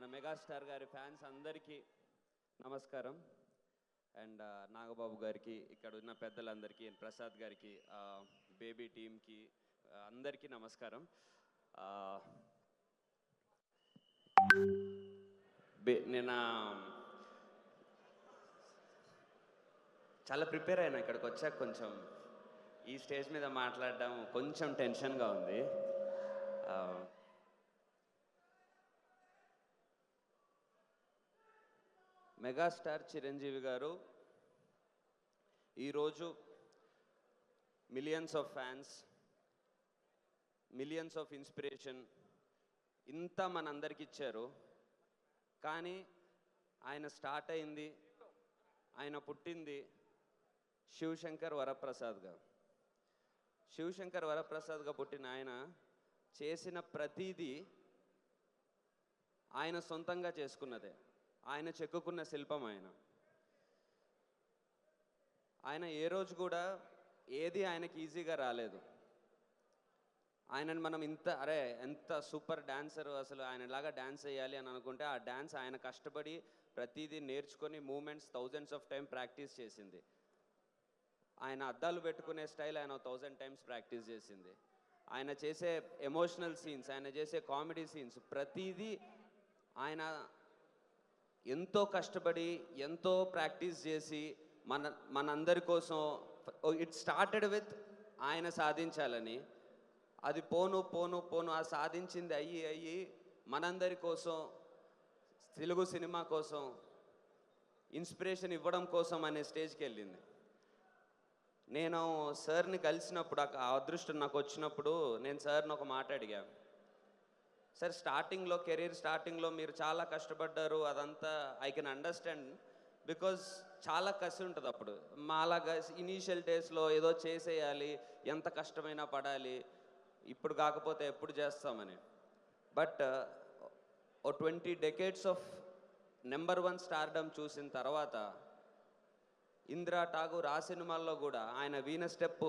మన మెగాస్టార్ గారి ఫ్యాన్స్ అందరికీ నమస్కారం. అండ్ నాగబాబు గారికి ఇక్కడ ఉన్న పెద్దలందరికీ ప్రసాద్ గారికి బేబీ టీమ్కి అందరికీ నమస్కారం. నేను చాలా ప్రిపేర్ అయినా ఇక్కడికి వచ్చాక కొంచెం ఈ స్టేజ్ మీద మాట్లాడడం కొంచెం టెన్షన్గా ఉంది. మెగాస్టార్ చిరంజీవి గారు ఈరోజు millions of fans millions of inspiration ఇంత మనందరికి ఇచ్చారు. కానీ ఆయన స్టార్ట్ అయింది ఆయన పుట్టింది శివశంకర్ వరప్రసాద్గా శివశంకర్ వరప్రసాద్గా పుట్టిన ఆయన చేసిన ప్రతిదీ ఆయన సొంతంగా చేసుకున్నదే. ఆయన చెక్కుకున్న శిల్పం ఆయన. ఆయన ఏ రోజు కూడా ఏది ఆయనకి ఈజీగా రాలేదు. ఆయనని మనం ఇంత అరే ఎంత సూపర్ డాన్సర్ అసలు ఆయన లాగా డాన్స్ చేయాలి అని అనుకుంటే ఆ డాన్స్ ఆయన కష్టపడి ప్రతిదీ నేర్చుకొని moments thousands of time practice చేసింది. ఆయన అద్దాలు పెట్టుకునే స్టైల్ ఆయన థౌజండ్ టైమ్స్ ప్రాక్టీస్ చేసింది. ఆయన చేసే ఎమోషనల్ సీన్స్ ఆయన చేసే కామెడీ సీన్స్ ప్రతిదీ ఆయన ఎంతో కష్టపడి ఎంతో ప్రాక్టీస్ చేసి మన మనందరి కోసం ఇట్ స్టార్టెడ్ విత్ ఆయన సాధించాలని. అది పోను పోను పోను ఆ సాధించింది అయ్యి అయ్యి మనందరి కోసం తెలుగు సినిమా కోసం ఇన్స్పిరేషన్ ఇవ్వడం కోసం అనే స్టేజ్కి వెళ్ళింది. నేను సార్ని కలిసినప్పుడు ఆ అదృష్టం నాకు వచ్చినప్పుడు నేను సార్ని ఒక మాట అడిగాను. సార్ స్టార్టింగ్లో కెరీర్ స్టార్టింగ్లో మీరు చాలా కష్టపడ్డారు అదంతా ఐ కెన్ అండర్స్టాండ్. బికాజ్ చాలా కసి ఉంటుంది అప్పుడు. మాలాగా ఇనీషియల్ డేస్లో ఏదో చేసేయాలి ఎంత కష్టమైనా పడాలి ఇప్పుడు కాకపోతే ఎప్పుడు చేస్తామని. But oh twenty decades of number one stardom చూసిన తర్వాత ఇందిరా ఠాగూర్ ఆ సినిమాల్లో కూడా ఆయన వీణ స్టెప్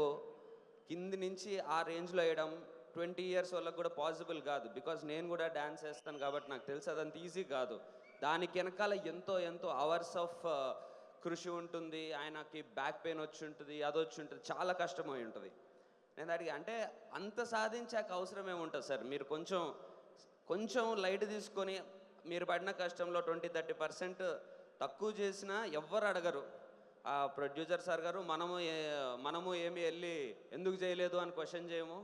కింది నుంచి ఆ రేంజ్లో వేయడం ట్వంటీ ఇయర్స్ వాళ్ళకి కూడా పాసిబుల్ కాదు. బికాజ్ నేను కూడా డ్యాన్స్ వేస్తాను కాబట్టి నాకు తెలుసు అదంత ఈజీ కాదు. దానికి వెనకాల ఎంతో ఎంతో అవర్స్ ఆఫ్ కృషి ఉంటుంది. ఆయనకి బ్యాక్ పెయిన్ వచ్చి ఉంటుంది అది వచ్చి ఉంటుంది. చాలా కష్టమై ఉంటుంది. నేను అడిగి అంటే అంత సాధించాక అవసరం ఏముంటుంది సార్? మీరు కొంచెం కొంచెం లైట్ తీసుకొని మీరు పడిన కష్టంలో ట్వంటీ థర్టీ పర్సెంట్ తక్కువ చేసినా ఎవ్వరు అడగరు. ఆ ప్రొడ్యూసర్ సార్ గారు మనము మనము ఏమి వెళ్ళి ఎందుకు చేయలేదు అని క్వశ్చన్ చేయము.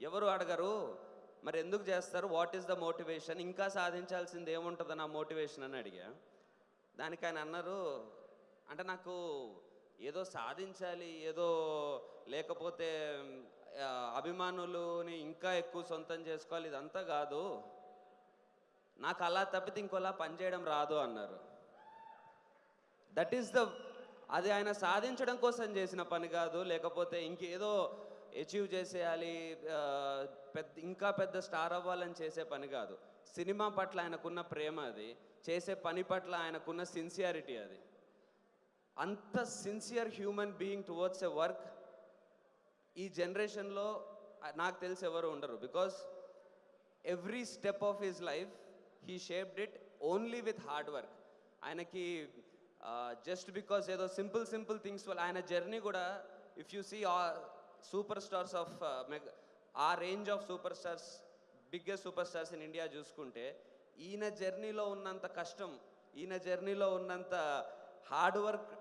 ఎవరు అడగరు. మరి ఎందుకు చేస్తారు? వాట్ ఈస్ ద మోటివేషన్ ఇంకా సాధించాల్సింది ఏముంటుంది నా మోటివేషన్ అని అడిగా. దానికి ఆయన అన్నారు అంటే నాకు ఏదో సాధించాలి ఏదో లేకపోతే ఆ, అభిమానులుని ఇంకా ఎక్కువ సొంతం చేసుకోవాలి ఇదంతా కాదు. నాకు అలా తప్పితే ఇంకోలా పనిచేయడం రాదు అన్నారు. దట్ ఈస్ ద అది ఆయన సాధించడం కోసం చేసిన పని కాదు లేకపోతే ఇంకేదో అచీవ్ చేసేయాలి పెద్ద ఇంకా పెద్ద స్టార్ అవ్వాలని చేసే పని కాదు. సినిమా పట్ల ఆయనకున్న ప్రేమ అది చేసే పని పట్ల ఆయనకున్న సిన్సియారిటీ అది. అంత sincere human being towards a work ఈ జనరేషన్లో నాకు తెలిసి ఎవరు ఉండరు. Because every step of his life he shaped it only with hard work ఆయనకి జస్ట్ బికాస్ ఏదో సింపుల్ సింపుల్ థింగ్స్ వల్ల ఆయన జర్నీ కూడా if you see super stars of a range of super stars biggest super stars in India చూసుకుంటే ఈయన జర్నీలో ఉన్నంత కష్టం ఈయన జర్నీలో ఉన్నంత హార్డ్ వర్క్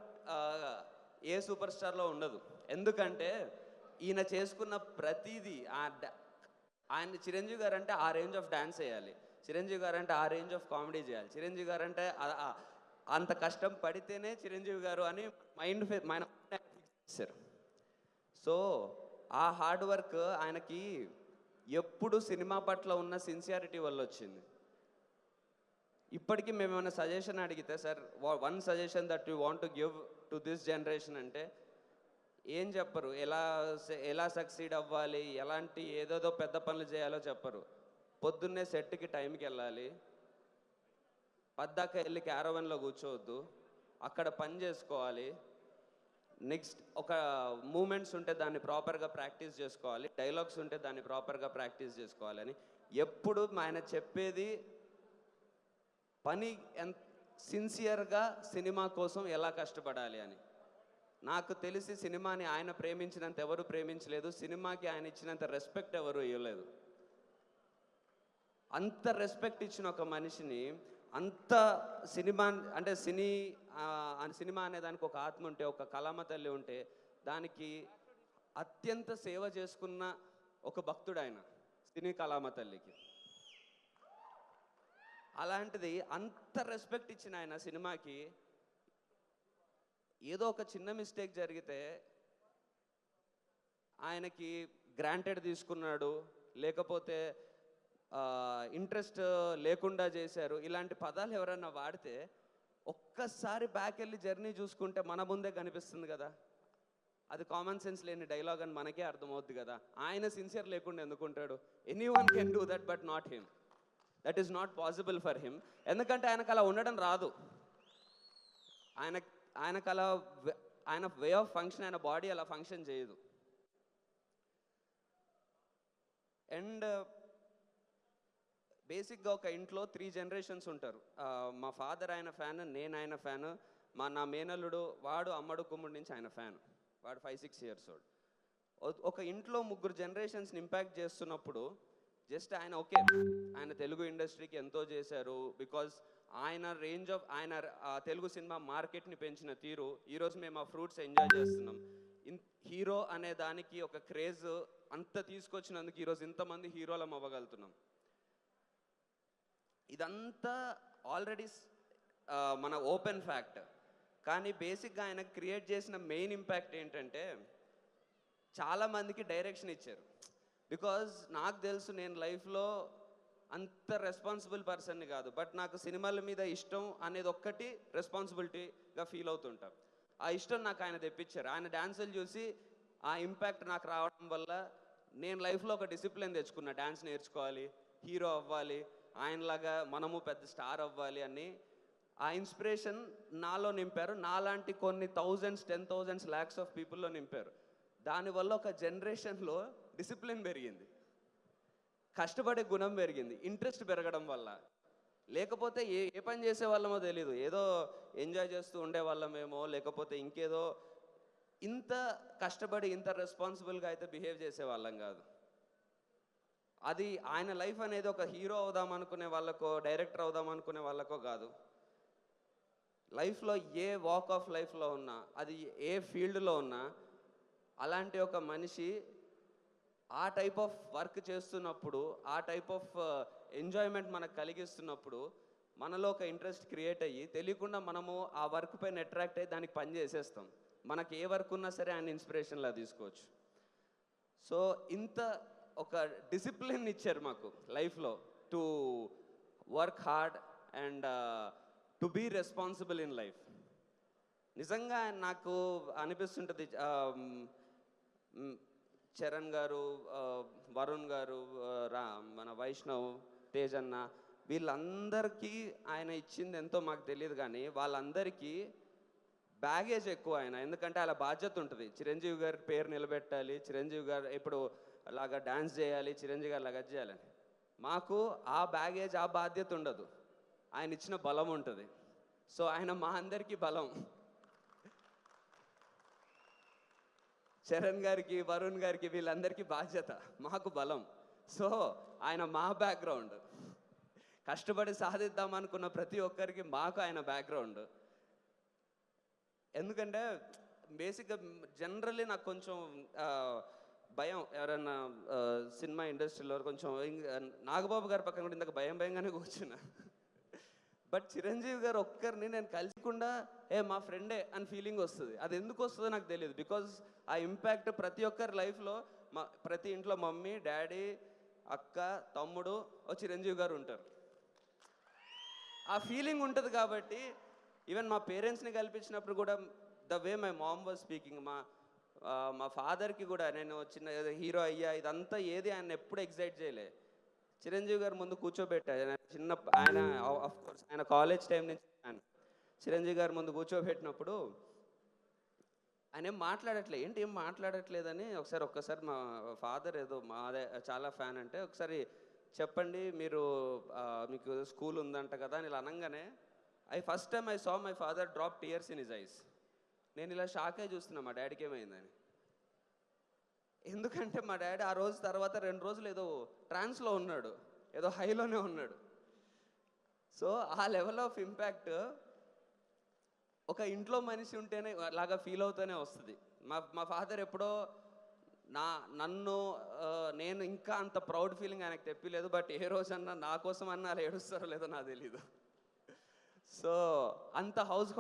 ఏ సూపర్ స్టార్లో ఉండదు. ఎందుకంటే ఈయన చేసుకున్న ప్రతిదీ ఆ ఆయన చిరంజీవి గారు అంటే ఆ రేంజ్ ఆఫ్ డ్యాన్స్ వేయాలి చిరంజీవి గారు అంటే ఆ రేంజ్ ఆఫ్ కామెడీ చేయాలి. చిరంజీవి గారు అంటే అంత కష్టం పడితేనే చిరంజీవి గారు అని మైండ్ మన చేశారు. సో ఆ హార్డ్ వర్క్ ఆయనకి ఎప్పుడు సినిమా పట్ల ఉన్న సిన్సియారిటీ వల్ల వచ్చింది. ఇప్పటికీ మేము ఏమైనా సజెషన్ అడిగితే sir one suggestion that you want to give to this generation అంటే ఏం చెప్పరు. ఎలా ఎలా సక్సీడ్ అవ్వాలి? ఎలాంటి ఏదేదో పెద్ద పనులు చేయాలో చెప్పరు. పొద్దున్నే సెట్కి టైంకి వెళ్ళాలి. పద్దాక వెళ్ళి క్యారవన్లో కూర్చోవద్దు. అక్కడ పని చేసుకోవాలి. నెక్స్ట్ ఒక మూమెంట్స్ ఉంటే దాన్ని ప్రాపర్గా ప్రాక్టీస్ చేసుకోవాలి డైలాగ్స్ ఉంటే దాన్ని ప్రాపర్గా ప్రాక్టీస్ చేసుకోవాలని. ఎప్పుడు ఆయన చెప్పేది పని ఎంత సిన్సియర్గా సినిమా కోసం ఎలా కష్టపడాలి అని. నాకు తెలిసి సినిమాని ఆయన ప్రేమించినంత ఎవరు ప్రేమించలేదు సినిమాకి ఆయన ఇచ్చినంత రెస్పెక్ట్ ఎవరు ఇవ్వలేదు. అంత రెస్పెక్ట్ ఇచ్చిన ఒక మనిషిని అంత సినిమా అంటే సినీ ఆ, సినిమా అనే దానికి ఒక ఆత్మ ఉంటే ఒక కళామ తల్లి ఉంటే దానికి అత్యంత సేవ చేసుకున్న ఒక భక్తుడు ఆయన సినీ కళామ తల్లికి. అలాంటిది అంత రెస్పెక్ట్ ఇచ్చిన ఆయన సినిమాకి ఏదో ఒక చిన్న మిస్టేక్ జరిగితే ఆయనకి గ్రాంటెడ్ తీసుకున్నాడు లేకపోతే ఇంట్రెస్ట్ లేకుండా చేశారు. ఇలాంటి పదాలు ఎవరైనా వాడితే ఒక్కసారి బ్యాక్ వెళ్ళి జర్నీ చూసుకుంటే మన ముందే కనిపిస్తుంది కదా. అది కామన్ సెన్స్ లేని డైలాగ్ అని మనకే అర్థమవుద్ది కదా. ఆయన సిన్సియర్ లేకుండా ఎందుకుంటాడు? Anyone can do that but not him that is not possible for him ఎందుకంటే ఆయనకు అలా ఉండడం రాదు. ఆయన ఆయనకు అలా ఆయన వే ఆఫ్ ఫంక్షన్ ఆయన బాడీ అలా ఫంక్షన్ చేయదు. అండ్ బేసిక్గా ఒక ఇంట్లో త్రీ జనరేషన్స్ ఉంటారు. మా ఫాదర్ ఆయన ఫ్యాన్ నేను ఆయన ఫ్యాన్ మా నా మేనల్లుడు వాడు అమ్మడు కుమ్ముడు నుంచి ఆయన ఫ్యాన్. వాడు ఫైవ్ సిక్స్ ఇయర్స్ ఓల్డ్ ఒక ఇంట్లో ముగ్గురు జనరేషన్స్ని ఇంపాక్ట్ చేస్తున్నప్పుడు జస్ట్ ఆయన ఓకే ఆయన తెలుగు ఇండస్ట్రీకి ఎంతో చేశారు. బికాజ్ ఆయన రేంజ్ ఆఫ్ ఆయన తెలుగు సినిమా మార్కెట్ని పెంచిన తీరు ఈరోజు మేము ఆ ఫ్రూట్స్ ఎంజాయ్ చేస్తున్నాం. ఇన్ హీరో అనే దానికి ఒక క్రేజ్ అంత తీసుకొచ్చినందుకు ఈరోజు ఇంతమంది హీరోలం అవ్వగలుగుతున్నాం. ఇదంతా ఆల్రెడీ మన ఓపెన్ ఫ్యాక్ట్ కానీ బేసిక్గా ఆయన క్రియేట్ చేసిన మెయిన్ ఇంపాక్ట్ ఏంటంటే చాలామందికి డైరెక్షన్ ఇచ్చారు. బికాజ్ నాకు తెలుసు నేను లైఫ్లో అంత రెస్పాన్సిబుల్ పర్సన్ని కాదు. బట్ నాకు సినిమాల మీద ఇష్టం అనేది ఒక్కటి రెస్పాన్సిబిలిటీగా ఫీల్ అవుతుంటాం. ఆ ఇష్టం నాకు ఆయన తెప్పించారు. ఆయన డ్యాన్సులు చూసి ఆ ఇంపాక్ట్ నాకు రావడం వల్ల నేను లైఫ్లో ఒక డిసిప్లిన్ తెచ్చుకున్నా. డ్యాన్స్ నేర్చుకోవాలి హీరో అవ్వాలి ఆయనలాగా మనము పెద్ద స్టార్ అవ్వాలి అని ఆ ఇన్స్పిరేషన్ నాలో నింపారు. నాలాంటి కొన్ని thousands ten thousands lakhs of పీపుల్లో నింపారు. దానివల్ల ఒక జనరేషన్లో డిసిప్లిన్ పెరిగింది. కష్టపడే గుణం పెరిగింది. ఇంట్రెస్ట్ పెరగడం వల్ల. లేకపోతే ఏ ఏ పని చేసే వాళ్ళమో తెలియదు ఏదో ఎంజాయ్ చేస్తూ ఉండే వాళ్ళమేమో లేకపోతే ఇంకేదో ఇంత కష్టపడి ఇంత రెస్పాన్సిబుల్గా అయితే బిహేవ్ చేసే వాళ్ళం కాదు. అది ఆయన లైఫ్ అనేది ఒక హీరో అవుదాం అనుకునే వాళ్ళకో డైరెక్టర్ అవుదాం అనుకునే వాళ్ళకో కాదు. లైఫ్లో ఏ వాక్ ఆఫ్ లైఫ్లో ఉన్నా అది ఏ ఫీల్డ్లో ఉన్నా అలాంటి ఒక మనిషి ఆ టైప్ ఆఫ్ వర్క్ చేస్తున్నప్పుడు ఆ టైప్ ఆఫ్ ఎంజాయ్మెంట్ మనకు కలిగిస్తున్నప్పుడు మనలో ఒక ఇంట్రెస్ట్ క్రియేట్ అయ్యి తెలియకుండా మనము ఆ వర్క్ పైన అట్రాక్ట్ అయ్యి దానికి పని చేసేస్తాం. మనకి ఏ వర్క్ ఉన్నా సరే ఆయన ఇన్స్పిరేషన్లా తీసుకోవచ్చు. సో ఇంత ఒక డిసిప్లిన్ ఇచ్చారు మాకు లైఫ్లో to work hard and to be responsible in life నిజంగా నాకు అనిపిస్తుంటుంది um, చరణ్ గారు వరుణ్ గారు రా మన వైష్ణవ్ తేజ్ అన్న వీళ్ళందరికీ ఆయన ఇచ్చింది ఎంతో మాకు తెలియదు కానీ వాళ్ళందరికీ బ్యాగేజ్ ఎక్కువ ఆయన. ఎందుకంటే అలా బాధ్యత ఉంటుంది. చిరంజీవి గారి పేరు నిలబెట్టాలి. చిరంజీవి గారు ఇప్పుడు అలాగా డాన్స్ చేయాలి చిరంజీవి గారు అలాగా చేయాలని. మాకు ఆ బ్యాగేజ్ ఆ బాధ్యత ఉండదు. ఆయన ఇచ్చిన బలం ఉంటుంది. సో ఆయన మా అందరికీ బలం. చరణ్ గారికి వరుణ్ గారికి వీళ్ళందరికీ బాధ్యత. మాకు బలం. సో ఆయన మా బ్యాక్గ్రౌండ్ కష్టపడి సాధిద్దాం అనుకున్న ప్రతి ఒక్కరికి మాకు ఆయన బ్యాక్గ్రౌండ్ ఎందుకంటే బేసిక్గా జనరల్లీ నాకు కొంచెం భయం ఎవరైనా సినిమా ఇండస్ట్రీలో కొంచెం నాగబాబు గారి పక్కన కూడా ఇందాక భయం భయంగానే కూర్చున్నా. బట్ చిరంజీవి గారు ఒక్కరిని నేను కలిసకుండా ఏ మా ఫ్రెండే అని ఫీలింగ్ వస్తుంది. అది ఎందుకు వస్తుందో నాకు తెలియదు. బికాజ్ ఆ ఇంపాక్ట్ ప్రతి ఒక్కరి లైఫ్లో మా ప్రతి ఇంట్లో మమ్మీ డాడీ అక్క తమ్ముడు ఓ చిరంజీవి గారు ఉంటారు. ఆ ఫీలింగ్ ఉంటుంది కాబట్టి ఈవెన్ మా పేరెంట్స్ని కల్పించినప్పుడు కూడా the way my mom was speaking మా మా ఫాదర్కి కూడా నేను చిన్న హీరో అయ్యా ఇదంతా ఏది ఆయన ఎప్పుడు ఎగ్జైట్ చేయలే. చిరంజీవి గారు ముందు కూర్చోబెట్టా చిన్న ఆయన కోర్స్ ఆయన కాలేజ్ టైం నుంచి ఆయన చిరంజీవి గారు ముందు కూర్చోబెట్టినప్పుడు ఆయన ఏం మాట్లాడట్లే ఏంటి ఏం మాట్లాడట్లేదని ఒకసారి ఒక్కసారి మా ఫాదర్ ఏదో మా అదే చాలా ఫ్యాన్ అంటే ఒకసారి చెప్పండి మీరు మీకు స్కూల్ ఉందంట కదా అని ఇలా అనగానే I first time I saw my father drop tears in his eyes నేను ఇలా షాక్ అయి చూస్తున్నా మా డాడీకి ఏమైందని. ఎందుకంటే మా డాడీ ఆ రోజు తర్వాత రెండు రోజులు ఏదో ట్రాన్స్లో ఉన్నాడు ఏదో హైలోనే ఉన్నాడు. సో ఆ లెవెల్ ఆఫ్ ఇంపాక్ట్ ఒక ఇంట్లో మనిషి ఉంటేనే లాగా ఫీల్ అవుతూనే వస్తుంది. మా మా ఫాదర్ ఎప్పుడో నా నన్ను నేను ఇంకా అంత ప్రౌడ్ ఫీలింగ్ ఆయనకు తెప్పలేదు బట్ ఏ రోజన్నా నా కోసం అన్నా అలా ఏడుస్తారో లేదో నాకు తెలీదు. సో అంత హౌస్